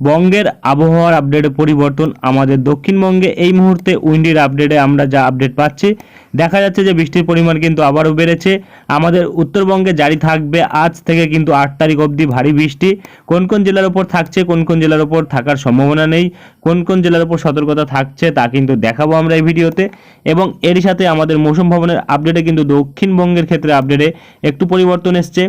বঙ্গের আবহাওয়ার আপডেটে পরিবর্তন আমাদের দক্ষিণবঙ্গে। এই মুহূর্তে উইন্ডির আপডেটে আমরা যা আপডেট পাচ্ছি, দেখা যাচ্ছে যে বৃষ্টির পরিমাণ কিন্তু আবারও বেড়েছে। আমাদের উত্তরবঙ্গে জারি থাকবে আজ থেকে কিন্তু আট তারিখ অবধি ভারী বৃষ্টি। কোন কোন জেলার ওপর থাকছে, কোন কোন জেলার ওপর থাকার সম্ভাবনা নেই, কোন কোন জেলার ওপর সতর্কতা থাকছে তা কিন্তু দেখাবো আমরা এই ভিডিওতে। এবং এর সাথে আমাদের মৌসুম ভবনের আপডেটে কিন্তু দক্ষিণবঙ্গের ক্ষেত্রে আপডেটে একটু পরিবর্তন এসছে।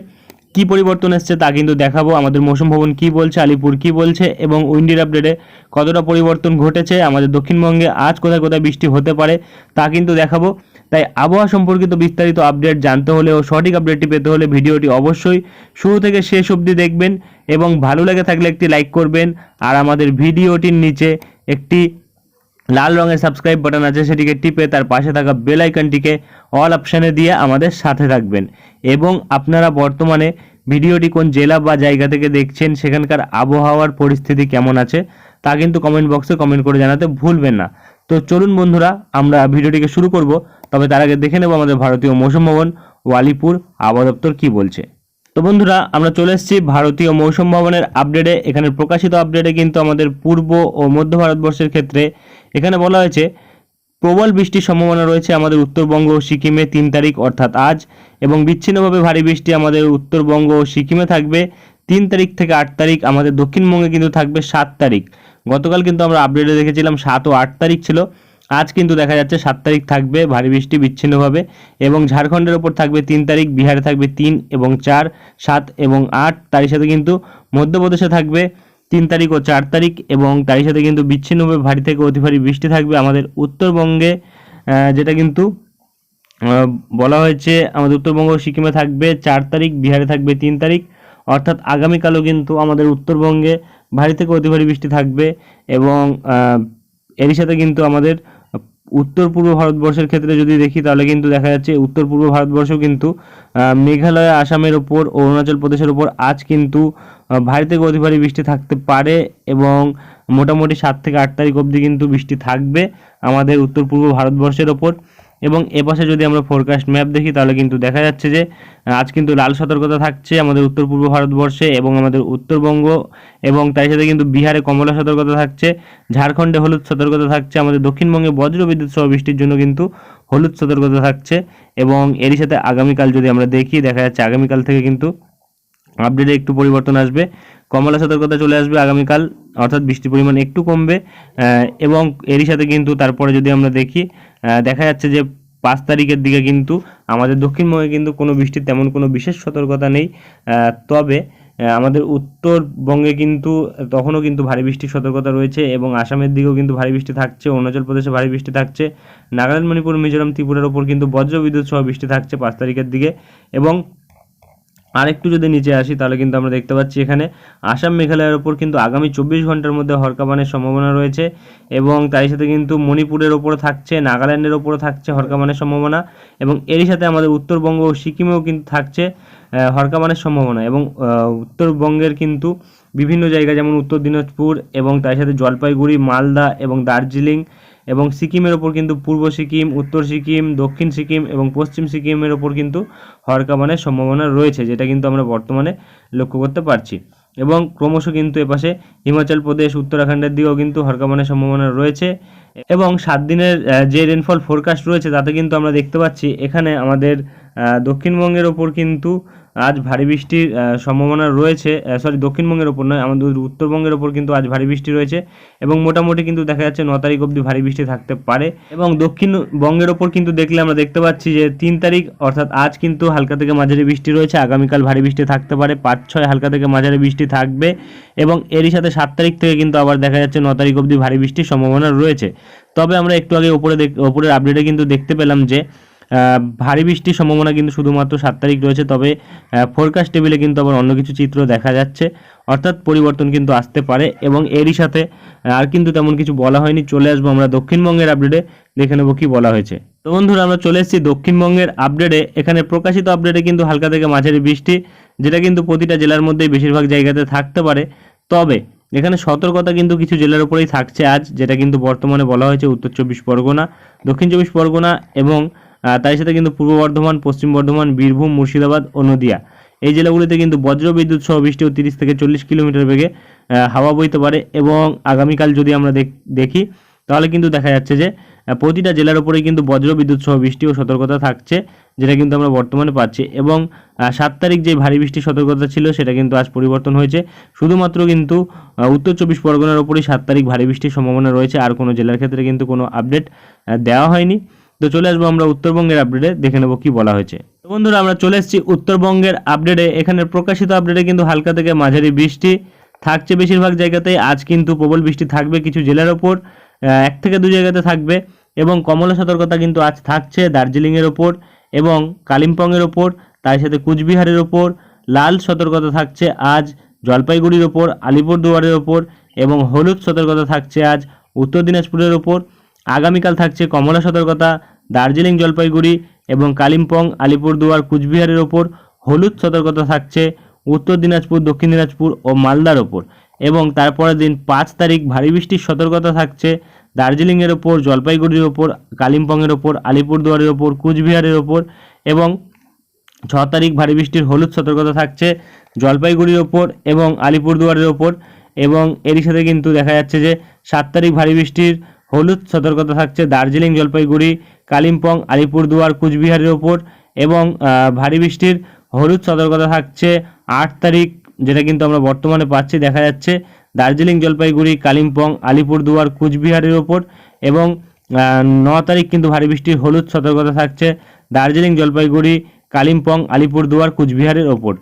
কি পরিবর্তন এসছে তা কিন্তু দেখাবো। আমাদের মৌসুম ভবন কি বলছে, আলিপুর কি বলছে এবং উইন্ডির আপডেটে কতটা পরিবর্তন ঘটেছে, আমাদের দক্ষিণবঙ্গে আজ কোথায় কোথায় বৃষ্টি হতে পারে তা কিন্তু দেখাবো। তাই আবহাওয়া সম্পর্কিত বিস্তারিত আপডেট জানতে হলে ও সঠিক আপডেটটি পেতে হলে ভিডিওটি অবশ্যই শুরু থেকে শেষ অবধি দেখবেন এবং ভালো লেগে থাকলে একটি লাইক করবেন আর আমাদের ভিডিওটির নিচে একটি লাল রঙের সাবস্ক্রাইব বাটন আছে, সেটিকে টিপে তার পাশে থাকা বেল আইকনটিকে অল অপশানে দিয়ে আমাদের সাথে থাকবেন। এবং আপনারা বর্তমানে ভিডিওটি কোন জেলা বা জায়গা থেকে দেখছেন, সেখানকার আবহাওয়ার পরিস্থিতি কেমন আছে, তা কিন্তু কমেন্ট বক্সে কমেন্ট করে জানাতে ভুলবেন না। তো চলুন বন্ধুরা, আমরা ভিডিওটিকে শুরু করব। তবে তার আগে দেখে নেব আমাদের ভারতীয় মৌসুম ভবন ও আলিপুর আবহাওয়া দপ্তর কী বলছে। তো বন্ধুরা, আমরা চলে এসেছি ভারতীয় মৌসুম ভবনের আপডেটে। এখানে প্রকাশিত আপডেটে কিন্তু আমাদের পূর্ব ও মধ্য ভারতবর্ষের ক্ষেত্রে এখানে বলা হয়েছে, প্রবল বৃষ্টির সম্ভাবনা রয়েছে আমাদের উত্তরবঙ্গ ও সিকিমে তিন তারিখ অর্থাৎ আজ, এবং বিচ্ছিন্নভাবে ভারী বৃষ্টি আমাদের উত্তরবঙ্গ ও সিকিমে থাকবে তিন তারিখ থেকে আট তারিখ, আমাদের দক্ষিণবঙ্গে কিন্তু থাকবে সাত তারিখ। গতকাল কিন্তু আমরা আপডেটে দেখেছিলাম সাত ও আট তারিখ ছিল। আজ কিন্তু দেখা যাচ্ছে সাত তারিখ থাকবে, ভারী বৃষ্টি বিচ্ছিন্নভাবে এবং ঝাড়খণ্ডের ওপর থাকবে তিন তারিখ, বিহারে থাকবে তিন এবং চার, সাত এবং আট। তারই সাথে কিন্তু মধ্যপ্রদেশে থাকবে তিন তারিখ ও চার তারিখ এবং তারই সাথে কিন্তু বিচ্ছিন্নভাবে ভারী থেকে অতি ভারী বৃষ্টি থাকবে আমাদের উত্তরবঙ্গে। যেটা কিন্তু বলা হয়েছে আমাদের উত্তরবঙ্গ সিকিমে থাকবে চার তারিখ, বিহারে থাকবে তিন তারিখ। অর্থাৎ আগামীকালও কিন্তু আমাদের উত্তরবঙ্গে ভারী থেকে অতি ভারী বৃষ্টি থাকবে এবং এরই সাথে কিন্তু আমাদের উত্তর পূর্ব ভারতবর্ষের ক্ষেত্রে যদি দেখি, তাহলে কিন্তু দেখা যাচ্ছে উত্তর পূর্ব ভারতবর্ষ কিন্তু মেঘালয়, আসামের ওপর অরুণাচল প্রদেশের ওপর আজ কিন্তু ভারী থেকে অতি ভারী বৃষ্টি থাকতে পারে এবং মোটামুটি সাত থেকে আট তারিখ অবধি কিন্তু বৃষ্টি থাকবে আমাদের উত্তর পূর্ব ভারতবর্ষের ওপর। এবং এপাশে যদি আমরা ফোরকাস্ট ম্যাপ দেখি, তাহলে কিন্তু দেখা যাচ্ছে যে, আজ কিন্তু লাল সতর্কতা থাকছে আমাদের উত্তর পূর্ব ভারতবর্ষে এবং আমাদের উত্তরবঙ্গ এবং তাই সাথে কিন্তু বিহারে কমলা সতর্কতা থাকছে, ঝাড়খণ্ডে হলুদ সতর্কতা থাকছে, আমাদের দক্ষিণবঙ্গে বজ্র বিদ্যুৎ সহ বৃষ্টির জন্য কিন্তু হলুদ সতর্কতা থাকছে এবং এরই সাথে আগামীকাল যদি আমরা দেখি, দেখা যাচ্ছে আগামীকাল থেকে কিন্তু আপডেটে একটু পরিবর্তন আসবে, কমলা সতর্কতা চলে আসবে আগামীকাল, অর্থাৎ বৃষ্টির পরিমাণ একটু কমবে এবং এরই সাথে কিন্তু তারপরে যদি আমরা দেখি দেখা যাচ্ছে যে পাঁচ তারিখের দিকে কিন্তু আমাদের দক্ষিণবঙ্গে কিন্তু কোনো বৃষ্টির তেমন কোনো বিশেষ সতর্কতা নেই। তবে আমাদের উত্তরবঙ্গে কিন্তু তখনও কিন্তু ভারী বৃষ্টির সতর্কতা রয়েছে এবং আসামের দিকেও কিন্তু ভারী বৃষ্টি থাকছে, অরুণাচল প্রদেশে ভারী বৃষ্টি থাকছে, নাগাল্যান্ড, মণিপুর, মিজোরাম ত্রিপুরার ওপর কিন্তু বজ্র বিদ্যুৎ সহ বৃষ্টি থাকছে পাঁচ তারিখের দিকে এবং আরেকটু যদি নিচে আসি, তাহলে কিন্তু আমরা দেখতে পাচ্ছি এখানে আসাম মেঘালয়ের ওপর কিন্তু আগামী চব্বিশ ঘণ্টার মধ্যে হরকাবানের সম্ভাবনা রয়েছে এবং তারই সাথে কিন্তু মণিপুরের ওপরও থাকছে, নাগাল্যান্ডের ওপরও থাকছে হরকাবানের সম্ভাবনা এবং এরই সাথে আমাদের উত্তরবঙ্গ ও সিকিমেও কিন্তু থাকছে হরকাবানের সম্ভাবনা এবং উত্তরবঙ্গের কিন্তু বিভিন্ন জায়গা যেমন উত্তর দিনাজপুর এবং তার সাথে জলপাইগুড়ি, মালদা এবং দার্জিলিং এবং সিকিমের ওপর কিন্তু পূর্ব সিকিম, উত্তর সিকিম, দক্ষিণ সিকিম এবং পশ্চিম সিকিমের ওপর কিন্তু হরকাবানের সম্ভাবনা রয়েছে, যেটা কিন্তু আমরা বর্তমানে লক্ষ্য করতে পারছি। এবং ক্রমশ কিন্তু এপাশে হিমাচল প্রদেশ, উত্তরাখণ্ডের দিকেও কিন্তু হরকাবানের সম্ভাবনা রয়েছে। এবং সাত দিনের যে রেনফল ফোরকাস্ট রয়েছে, তাতে কিন্তু আমরা দেখতে পাচ্ছি, এখানে আমাদের দক্ষিণবঙ্গের ওপর কিন্তু আজ ভারী বৃষ্টির সম্ভাবনা রয়েছে সরি দক্ষিণবঙ্গের ওপর নয়, আমাদের উত্তরবঙ্গের ওপর কিন্তু আজ ভারী বৃষ্টি রয়েছে এবং মোটামুটি কিন্তু দেখা যাচ্ছে ন তারিখ অবধি ভারী বৃষ্টি থাকতে পারে এবং দক্ষিণবঙ্গের ওপর কিন্তু দেখলে আমরা দেখতে পাচ্ছি যে তিন তারিখ, অর্থাৎ আজ কিন্তু হালকা থেকে মাঝারি বৃষ্টি রয়েছে, আগামীকাল ভারী বৃষ্টি থাকতে পারে, পাঁচ ছয় হালকা থেকে মাঝারি বৃষ্টি থাকবে এবং এরই সাথে সাত তারিখ থেকে কিন্তু আবার দেখা যাচ্ছে ন তারিখ অবধি ভারী বৃষ্টির সম্ভাবনা রয়েছে। তবে আমরা একটু আগে উপরে দেখ- উপরের আপডেটে কিন্তু দেখতে পেলাম যে ভারী বৃষ্টির সম্ভাবনা কিন্তু শুধুমাত্র সাত তারিখ রয়েছে, তবে ফোরকাস্ট টেবিলে কিন্তু আবার অন্য কিছু চিত্র দেখা যাচ্ছে। অর্থাৎ পরিবর্তন কিন্তু আসতে পারে এবং এরই সাথে আর কিন্তু তেমন কিছু বলা হয়নি। চলে আসব আমরা দক্ষিণবঙ্গের আপডেটে দেখে নেব কি বলা হয়েছে। তো বন্ধুরা, আমরা চলে এসেছি দক্ষিণবঙ্গের আপডেটে এখানে প্রকাশিত আপডেটে কিন্তু হালকা থেকে মাঝারি বৃষ্টি, যেটা কিন্তু প্রতিটা জেলার মধ্যেই বেশিরভাগ জায়গাতে থাকতে পারে। তবে, এখানে সতর্কতা কিন্তু কিছু জেলার উপরেই থাকছে আজ, যেটা কিন্তু বর্তমানে বলা হয়েছে উত্তর চব্বিশ পরগনা, দক্ষিণ চব্বিশ পরগনা এবং তার সাথে কিন্তু পূর্ব বর্ধমান, পশ্চিম বর্ধমান, বীরভূম, মুর্শিদাবাদ ও নদিয়া। এই জেলাগুলিতে কিন্তু বজ্র বিদ্যুৎ সহ বৃষ্টি ও তিরিশ থেকে চল্লিশ কিলোমিটার বেগে হাওয়া বইতে পারে এবং আগামীকাল যদি আমরা দেখ- তাহলে কিন্তু দেখা যাচ্ছে যে প্রতিটা জেলার উপরেই কিন্তু বজ্র বিদ্যুৎ সহ বৃষ্টি ও সতর্কতা থাকছে, যেটা কিন্তু আমরা বর্তমানে পাচ্ছি। এবং সাত তারিখ যে ভারী বৃষ্টির সতর্কতা ছিল, সেটা কিন্তু আজ পরিবর্তন হয়েছে। শুধুমাত্র কিন্তু উত্তর চব্বিশ পরগনার উপরেই সাত তারিখ ভারী বৃষ্টির সম্ভাবনা রয়েছে। আর কোনো জেলার ক্ষেত্রে কিন্তু কোনো আপডেট দেওয়া হয়নি। তো চলে আসব আমরা উত্তরবঙ্গের আপডেটে দেখে নেব কি বলা হয়েছে। তো বন্ধুরা, আমরা চলে এসেছি উত্তরবঙ্গের আপডেটে এখানে প্রকাশিত আপডেটে কিন্তু হালকা থেকে মাঝারি বৃষ্টি থাকছে বেশিরভাগ জায়গাতেই আজ কিন্তু প্রবল বৃষ্টি থাকবে কিছু জেলার ওপর এক থেকে দু জায়গাতে থাকবে এবং কমলা সতর্কতা কিন্তু আজ থাকছে দার্জিলিংয়ের ওপর এবং কালিম্পংয়ের ওপর, তার সাথে কুচবিহারের ওপর, লাল সতর্কতা থাকছে আজ জলপাইগুড়ির ওপর, আলিপুরদুয়ারের ওপর এবং হলুদ সতর্কতা থাকছে আজ উত্তর দিনাজপুরের ওপর। আগামীকাল থাকছে কমলা সতর্কতা, দার্জিলিং জলপাইগুড়ি এবং কালিম্পং, আলিপুরদুয়ার, কুচবিহারের ওপর হলুদ সতর্কতা থাকছে, উত্তর দিনাজপুর, দক্ষিণ দিনাজপুর ও মালদার ওপর। এবং তারপরের দিন পাঁচ তারিখ ভারী বৃষ্টির সতর্কতা থাকছে, দার্জিলিংয়ের ওপর, জলপাইগুড়ির ওপর, কালিম্পংয়ের ওপর, আলিপুরদুয়ারের ওপর, কুচবিহারের ওপর এবং ছ তারিখ ভারী বৃষ্টির হলুদ সতর্কতা থাকছে জলপাইগুড়ির ওপর এবং আলিপুরদুয়ারের ওপর এবং এরই সাথে কিন্তু দেখা যাচ্ছে যে সাত তারিখ ভারী বৃষ্টির হলুদ সতর্কতা থাকছে দার্জিলিং, জলপাইগুড়ি, কালিম্পং, আলিপুরদুয়ার, কুচবিহারের ওপর এবং ভারী বৃষ্টির হলুদ সতর্কতা থাকছে আট তারিখ, যেটা কিন্তু আমরা বর্তমানে পাচ্ছি, দেখা যাচ্ছে দার্জিলিং, জলপাইগুড়ি, কালিম্পং, আলিপুরদুয়ার, কুচবিহারের ওপর এবং ন তারিখ কিন্তু ভারী বৃষ্টির হলুদ সতর্কতা থাকছে দার্জিলিং, জলপাইগুড়ি, কালিম্পং, আলিপুরদুয়ার, কুচবিহারের ওপর।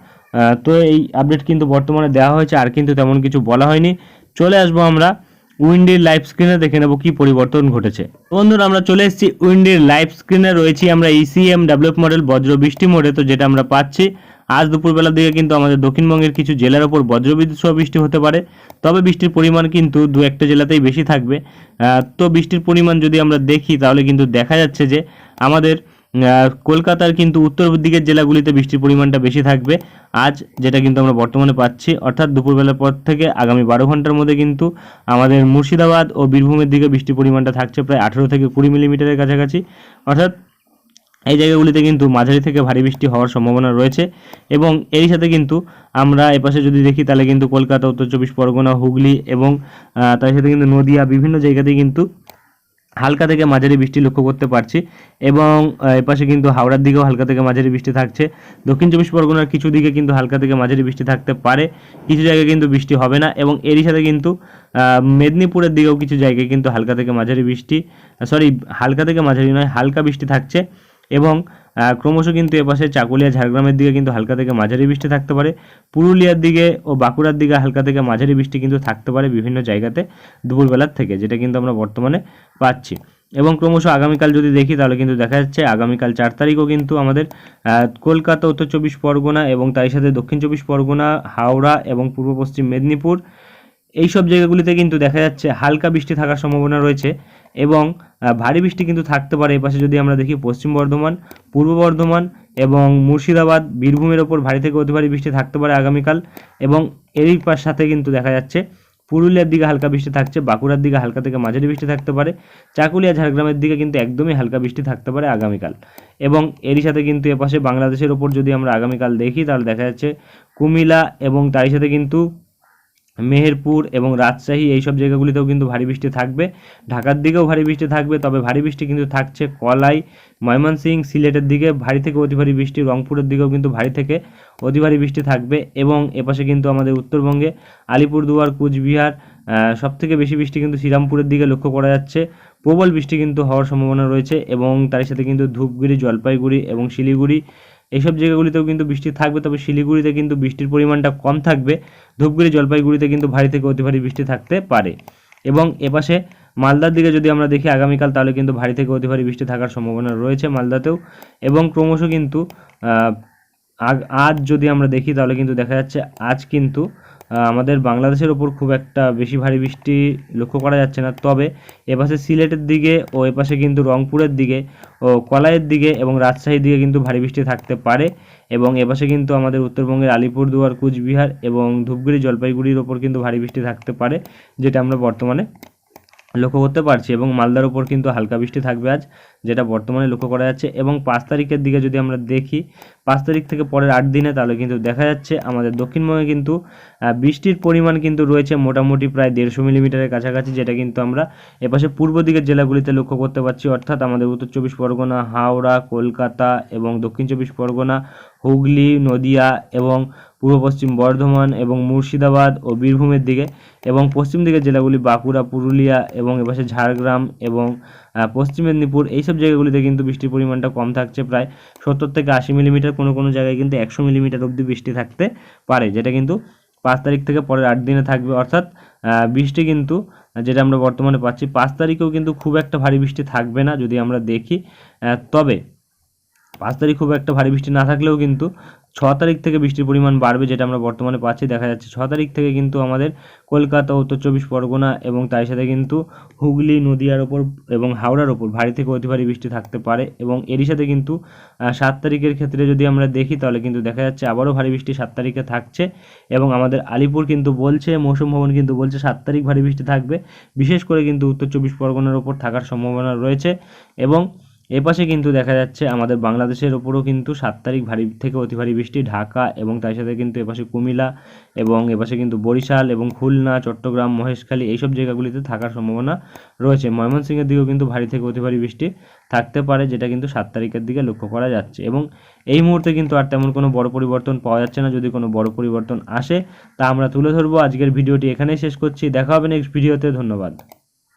তো এই আপডেট কিন্তু বর্তমানে দেওয়া হয়েছে, আর কিন্তু তেমন কিছু বলা হয়নি। চলে আসব আমরা উইন্ডির লাইভ স্ক্রিনে দেখে নেব কি পরিবর্তন ঘটেছে। বন্ধুরা, আমরা চলে এসেছি উইন্ডির লাইভ স্ক্রিনে। রয়েছি আমরা E ইসিএম ডেভেলপ মডেল বজ্র বৃষ্টি মোডে, তো যেটা আমরা পাচ্ছি। আজ দুপুরবেলার দিকে কিন্তু আমাদের দক্ষিণবঙ্গের কিছু জেলার ওপর বজ্রবিদ্যুৎ সহ বৃষ্টি হতে পারে। তবে বৃষ্টির পরিমাণ কিন্তু দু একটা জেলাতেই বেশি থাকবে। তো বৃষ্টির পরিমাণ যদি আমরা দেখি, তাহলে কিন্তু দেখা যাচ্ছে যে আমাদের কলকাতার কিন্তু উত্তর দিকের জেলাগুলিতে বৃষ্টির পরিমাণটা বেশি থাকবে। আজ যেটা কিন্তু আমরা বর্তমানে পাচ্ছি, অর্থাৎ দুপুরবেলার পর থেকে আগামী বারো ঘণ্টার মধ্যে কিন্তু আমাদের মুর্শিদাবাদ ও বীরভূমের দিকে বৃষ্টির পরিমাণটা থাকছে প্রায় আঠেরো থেকে কুড়ি মিলিমিটারের কাছাকাছি। অর্থাৎ এই জায়গাগুলিতে কিন্তু মাঝারি থেকে ভারী বৃষ্টি হওয়ার সম্ভাবনা রয়েছে এবং এরই সাথে কিন্তু আমরা এপাশে যদি দেখি তাহলে কিন্তু কলকাতা, উত্তর চব্বিশ পরগনা, হুগলি এবং তার সাথে কিন্তু নদিয়া বিভিন্ন জায়গাতেই কিন্তু হালকা থেকে মাঝারি বৃষ্টি লক্ষ্য করতে পারছি এবং এপাশে কিন্তু হাওড়ার দিকেও হালকা থেকে মাঝারি বৃষ্টি থাকছে। দক্ষিণ চব্বিশ পরগনার কিছু দিকে কিন্তু হালকা থেকে মাঝারি বৃষ্টি থাকতে পারে। কিছু জায়গায় কিন্তু বৃষ্টি হবে না এবং এরই সাথে কিন্তু মেদিনীপুরের দিকেও কিছু জায়গায় কিন্তু হালকা থেকে মাঝারি বৃষ্টি সরি হালকা থেকে মাঝারি নয়, হালকা বৃষ্টি থাকছে এবং ক্রমশ কিন্তু এপাশে চাকুলিয়া, ঝাড়গ্রামের দিকে কিন্তু হালকা থেকে মাঝারি বৃষ্টি থাকতে পারে। পুরুলিয়ার দিকে ও বাঁকুড়ার দিকে হালকা থেকে মাঝারি বৃষ্টি কিন্তু থাকতে পারে বিভিন্ন জায়গাতে দুপুরবেলার থেকে, যেটা কিন্তু আমরা বর্তমানে পাচ্ছি। এবং ক্রমশ আগামীকাল যদি দেখি, তাহলে কিন্তু দেখা যাচ্ছে আগামীকাল চার তারিখও কিন্তু আমাদের কলকাতা, উত্তর চব্বিশ পরগনা এবং তার সাথে দক্ষিণ চব্বিশ পরগনা, হাওড়া এবং পূর্ব পশ্চিম মেদিনীপুর এই সব জায়গাগুলিতে কিন্তু দেখা যাচ্ছে হালকা বৃষ্টি থাকার সম্ভাবনা রয়েছে এবং ভারী বৃষ্টি কিন্তু থাকতে পারে। এপাশে যদি আমরা দেখি পশ্চিম বর্ধমান, পূর্ব বর্ধমান এবং মুর্শিদাবাদ, বীরভূমের ওপর ভারী থেকে অতি ভারী বৃষ্টি থাকতে পারে আগামীকাল এবং এরই পাশ সাথে কিন্তু দেখা যাচ্ছে পুরুলিয়ার দিকে হালকা বৃষ্টি থাকছে, বাঁকুড়ার দিকে হালকা থেকে মাঝারি বৃষ্টি থাকতে পারে, চাকুলিয়া, ঝাড়গ্রামের দিকে কিন্তু একদমই হালকা বৃষ্টি থাকতে পারে আগামীকাল এবং এরই সাথে কিন্তু এপাশে বাংলাদেশের ওপর যদি আমরা আগামীকাল দেখি তাহলে দেখা যাচ্ছে কুমিলা এবং তারই সাথে কিন্তু মেহেরপুর এবং রাজশাহী এই সব জায়গাগুলিতেও কিন্তু ভারী বৃষ্টি থাকবে। ঢাকার দিকেও ভারী বৃষ্টি থাকবে, তবে ভারী বৃষ্টি কিন্তু থাকছে কলাই ময়মনসিংহ সিলেটের দিকে ভারী থেকে অতি ভারী বৃষ্টি, রংপুরের দিকেও কিন্তু ভারী থেকে অতি ভারী বৃষ্টি থাকবে এবং এপাশে কিন্তু আমাদের উত্তরবঙ্গে আলিপুরদুয়ার, কুচবিহার সব থেকে বেশি বৃষ্টি কিন্তু শ্রীরামপুরের দিকে লক্ষ্য করা যাচ্ছে। প্রবল বৃষ্টি কিন্তু হওয়ার সম্ভাবনা রয়েছে এবং তার সাথে কিন্তু ধূপগুড়ি, জলপাইগুড়ি এবং শিলিগুড়ি এইসব জায়গাগুলিতেও কিন্তু বৃষ্টি থাকবে, তবে শিলিগুড়িতে কিন্তু বৃষ্টির পরিমাণটা কম থাকবে। ধূপগুড়ি জলপাইগুড়িতে কিন্তু ভারী থেকে অতি ভারী বৃষ্টি থাকতে পারে। এবং এপাশে মালদার দিকে যদি আমরা দেখি আগামীকাল, তাহলে কিন্তু ভারী থেকে অতি ভারী বৃষ্টি থাকার সম্ভাবনা রয়েছে মালদাতেও। এবং ক্রমশ কিন্তু আজ যদি আমরা দেখি, তাহলে কিন্তু দেখা যাচ্ছে আজ কিন্তু আমাদের বাংলাদেশের ওপর খুব একটা বেশি ভারী বৃষ্টি লক্ষ্য করা যাচ্ছে না। তবে এপাশে সিলেটের দিকে ও এপাশে কিন্তু রংপুরের দিকে ও কলাইয়ের দিকে এবং রাজশাহীর দিকে কিন্তু ভারী বৃষ্টি থাকতে পারে এবং এপাশে কিন্তু আমাদের উত্তরবঙ্গের আলিপুরদুয়ার, কুচবিহার এবং ধূপগুড়ি, জলপাইগুড়ির ওপর কিন্তু ভারী বৃষ্টি থাকতে পারে, যেটা আমরা বর্তমানে লক্ষ্য করতে পারছি এবং মালদার ওপর কিন্তু হালকা বৃষ্টি থাকবে আজ। যেটা বর্তমানে লক্ষ্য করা যাচ্ছে এবং পাঁচ তারিখের দিকে যদি আমরা দেখি, পাঁচ তারিখ থেকে পরের আট দিনে তাহলে কিন্তু দেখা যাচ্ছে আমাদের দক্ষিণবঙ্গে কিন্তু বৃষ্টির পরিমাণ কিন্তু রয়েছে মোটামুটি প্রায় দেড়শো মিলিমিটারের কাছাকাছি, যেটা কিন্তু আমরা এপাশে পূর্ব দিকের জেলাগুলিতে লক্ষ্য করতে পারছি। অর্থাৎ আমাদের উত্তর চব্বিশ পরগনা, হাওড়া, কলকাতা এবং দক্ষিণ চব্বিশ পরগনা, হুগলি, নদিয়া এবং পূর্ব পশ্চিম বর্ধমান এবং মুর্শিদাবাদ ও বীরভূমের দিকে এবং পশ্চিম দিকের জেলাগুলি বাঁকুড়া, পুরুলিয়া এবং এপাশে ঝাড়গ্রাম এবং পশ্চিম মেদিনীপুর, এইসব জায়গাগুলিতে কিন্তু বৃষ্টির পরিমাণটা কম থাকছে। প্রায় সত্তর থেকে আশি মিলিমিটার কোনো কোনো জায়গায় কিন্তু একশো মিলিমিটার অবধি বৃষ্টি থাকতে পারে, যেটা কিন্তু পাঁচ তারিখ থেকে পরের আট দিনে থাকবে। অর্থাৎ বৃষ্টি কিন্তু, যেটা আমরা বর্তমানে পাচ্ছি, পাঁচ তারিখেও কিন্তু খুব একটা ভারী বৃষ্টি থাকবে না যদি আমরা দেখি। তবে পাঁচ তারিখ খুব একটা ভারী বৃষ্টি না থাকলেও কিন্তু ছ তারিখ থেকে বৃষ্টির পরিমাণ বাড়বে যেটা আমরা বর্তমানে পাচ্ছি। দেখা যাচ্ছে ছ তারিখ থেকে কিন্তু আমাদের কলকাতা, উত্তর চব্বিশ পরগনা এবং তার সাথে কিন্তু হুগলি, নদিয়ার ওপর এবং হাওড়ার ওপর ভারী থেকে অতি ভারী বৃষ্টি থাকতে পারে এবং এরই সাথে কিন্তু সাত তারিখের ক্ষেত্রে যদি আমরা দেখি তাহলে কিন্তু দেখা যাচ্ছে আবারও ভারী বৃষ্টি সাত তারিখে থাকছে এবং আমাদের আলিপুর কিন্তু বলছে, মৌসুম ভবন কিন্তু বলছে সাত তারিখ ভারী বৃষ্টি থাকবে। বিশেষ করে কিন্তু উত্তর চব্বিশ পরগনার ওপর থাকার সম্ভাবনা রয়েছে এবং এপাশে কিন্তু দেখা যাচ্ছে আমাদের বাংলাদেশের ওপরও কিন্তু সাত তারিখ ভারী থেকে অতি ভারী বৃষ্টি ঢাকা এবং তার সাথে কিন্তু এপাশে কুমিল্লা এবং এপাশে কিন্তু বরিশাল এবং খুলনা, চট্টগ্রাম, মহেশখালী এইসব জায়গাগুলিতে থাকার সম্ভাবনা রয়েছে। ময়মনসিংহের দিকেও কিন্তু ভারী থেকে অতি ভারী বৃষ্টি থাকতে পারে, যেটা কিন্তু সাত তারিখের দিকে লক্ষ্য করা যাচ্ছে এবং এই মুহূর্তে কিন্তু আর তেমন কোনো বড় পরিবর্তন পাওয়া যাচ্ছে না। যদি কোনো বড় পরিবর্তন আসে, তা আমরা তুলে ধরবো। আজকের ভিডিওটি এখানেই শেষ করছি। দেখা হবে নেক্সট ভিডিওতে ধন্যবাদ।